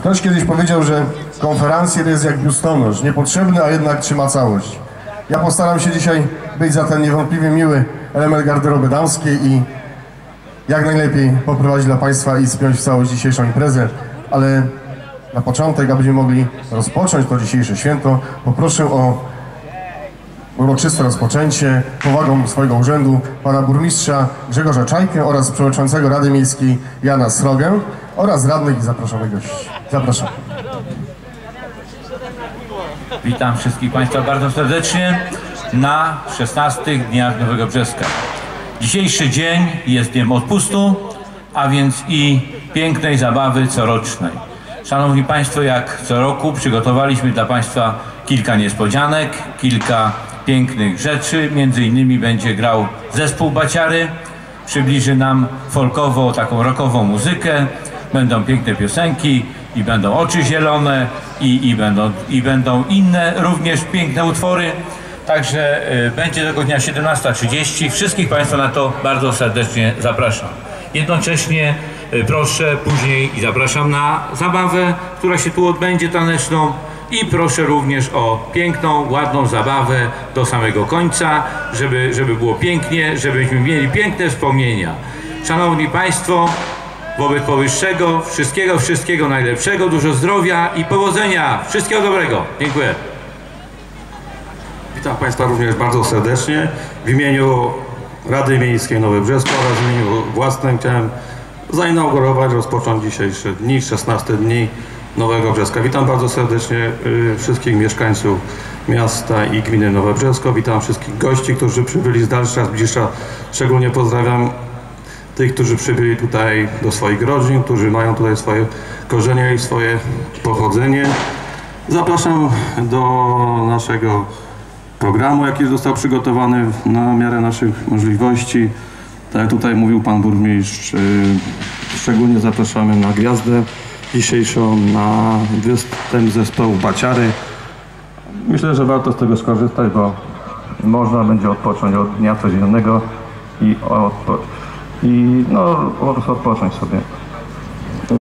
Ktoś kiedyś powiedział, że konferencjer jest jak biustonosz, niepotrzebny, a jednak trzyma całość. Ja postaram się dzisiaj być za ten niewątpliwie miły element garderoby damskiej i jak najlepiej poprowadzić dla Państwa i spiąć w całość dzisiejszą imprezę, ale na początek, abyśmy mogli rozpocząć to dzisiejsze święto, poproszę o uroczyste rozpoczęcie powagą swojego urzędu pana burmistrza Grzegorza Czajkę oraz przewodniczącego Rady Miejskiej Jana Srogę oraz radnych i zaproszonych gości. Zapraszam. Witam wszystkich Państwa bardzo serdecznie na 16 dniach Nowego Brzeska. Dzisiejszy dzień jest dniem odpustu, a więc i pięknej zabawy corocznej. Szanowni Państwo, jak co roku przygotowaliśmy dla Państwa kilka niespodzianek, kilka pięknych rzeczy. Między innymi będzie grał zespół Baciary, przybliży nam folkowo taką rockową muzykę, będą piękne piosenki i będą oczy zielone i, i, będą, i będą inne również piękne utwory. Także y, będzie tego dnia 17.30. Wszystkich Państwa na to bardzo serdecznie zapraszam. Jednocześnie y, proszę później i zapraszam na zabawę, która się tu odbędzie taneczną i proszę również o piękną, ładną zabawę do samego końca, żeby, żeby było pięknie, żebyśmy mieli piękne wspomnienia. Szanowni Państwo, wobec powyższego wszystkiego, wszystkiego najlepszego, dużo zdrowia i powodzenia. Wszystkiego dobrego. Dziękuję. Witam Państwa również bardzo serdecznie. W imieniu Rady Miejskiej Nowe Brzesko oraz w imieniu własnym chciałem zainaugurować, rozpocząć dzisiejsze dni, 16 dni Nowego Brzeska. Witam bardzo serdecznie y, wszystkich mieszkańców miasta i gminy Nowe Brzesko. Witam wszystkich gości, którzy przybyli z dalsza, z bliższa. Szczególnie pozdrawiam tych, którzy przybyli tutaj do swoich rodzin, którzy mają tutaj swoje korzenie i swoje pochodzenie. Zapraszam do naszego programu, jaki został przygotowany na miarę naszych możliwości. Tak jak tutaj mówił Pan Burmistrz, yy, szczególnie zapraszamy na gwiazdę dzisiejszą, na występ zespołu Baciary. Myślę, że warto z tego skorzystać, bo można będzie odpocząć od dnia codziennego i, odpo- i no, odpocząć sobie.